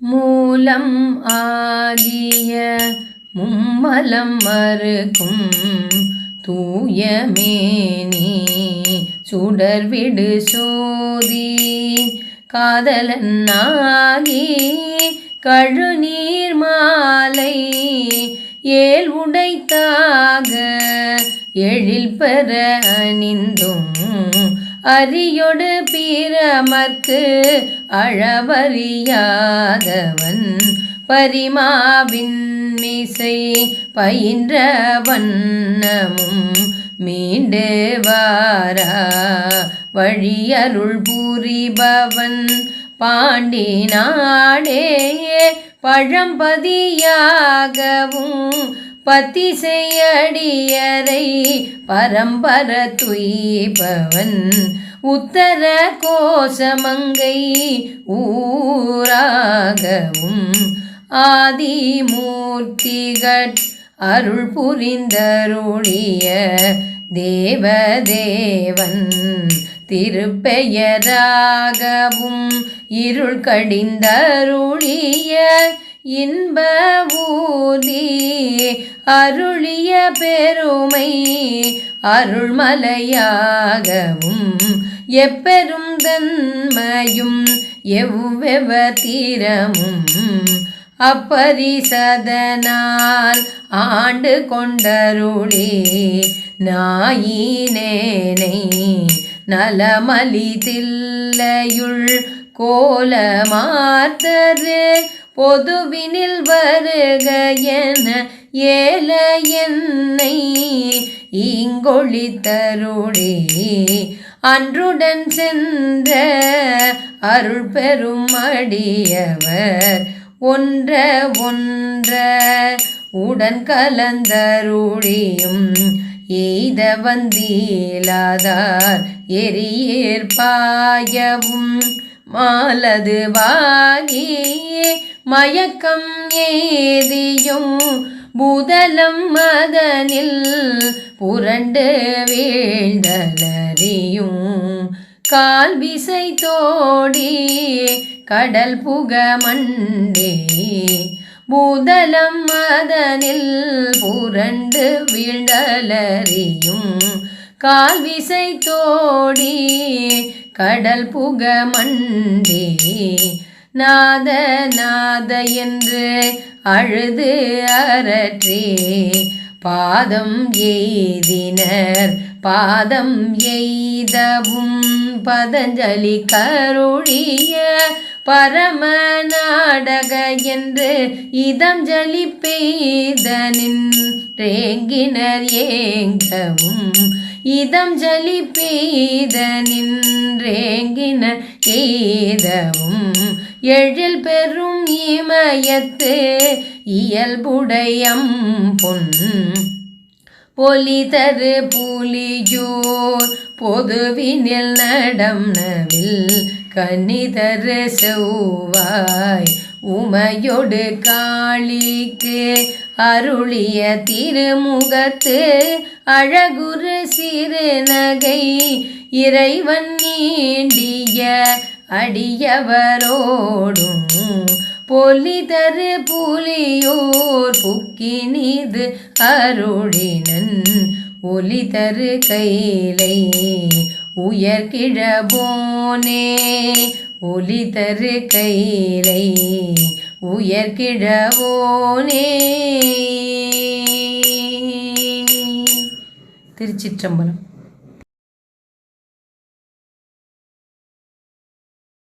மூலம் ஆகிய மும்மலம் மறுக்கும் தூயமேனி சுடர்விடு சோதி காதலன்னாகி கழுநீர் மாலை ஏல் உடைத்தாக எழில் பெற அணிந்தும் அரியொடு பீரமர்க்கு அழவறியாதவன் பரிமாவின் மிசை பயின்ற வண்ணமும் மீண்டு வாரா. வழியருள் புரிபவன் பாண்டி நாடே பழம்பதியாகவும் பத்திசையடியரை பரம்பர துய்பவன். உத்தர கோஷமங்கை ஊராகவும் ஆதிமூர்த்திகட் அருள் புரிந்தருளிய தேவதேவன். திருப்பெயராகவும் இருள் கடிந்தருளிய இன்ப ஊர் அருளிய பெருமை அருள்மலையாகவும் எப்பெரும் தன்மையும் எவ்வெவ தீரமும் அப்பரிசதனால் ஆண்டு கொண்டருளே நாயினேனை நலமலி தில்லையுள் கோலமாத்தரு பொதுவினில் வருக என ஏல என்னை ஈங்கொழி தருளே அன்றுடன் சென்ற அருள் பெரும் அடியவர் ஒன்ற ஒன்ற உடன் கலந்தருளியும் எய்த வந்தீலாதார் எரியேற்பாயவும் மாலது வாகியே மயக்கம் ஏதியும் புதலம் மதனில் புரண்டு வீழ்ந்தலறியும். கால் விசை தோடி கடல் புக மண்டே பூதலம் மதனில் புரண்டு வீழ்ந்தலறியும். கால் விசை தோடி கடல் புக மண்டி. நாத நாத என்று அழுது அரற்றே பாதம் எய்தினர் பாதம் எய்தவும் பதஞ்சலி கருளிய பரம நாடக என்று இதம் ஜலி பெய்தனின் ரேங்கினர் ஏங்கவும் இதம் ஜலிப்பீத நின்றேங்கின எய்தவும் எழில் பெரும் இமயத்து இயல்புடையம் பொன். பொலி தரு புலியோர் பொதுவினில் நடம் நவில் கன்னிதரு செவ்வாய் உமையொடு காளிக்கு அருளிய திருமுகத்து அழகுரு சிறு நகை இறைவன் நீண்டிய அடியவரோடும் பொலிதரு புலியோர் புக்கினிது அருளினன். ஒலிதரு கைலை உயர்கிழபோனே ஒலி தரு கைலை உயர்கிழவோனே திருச்சிற்றம்பலம்.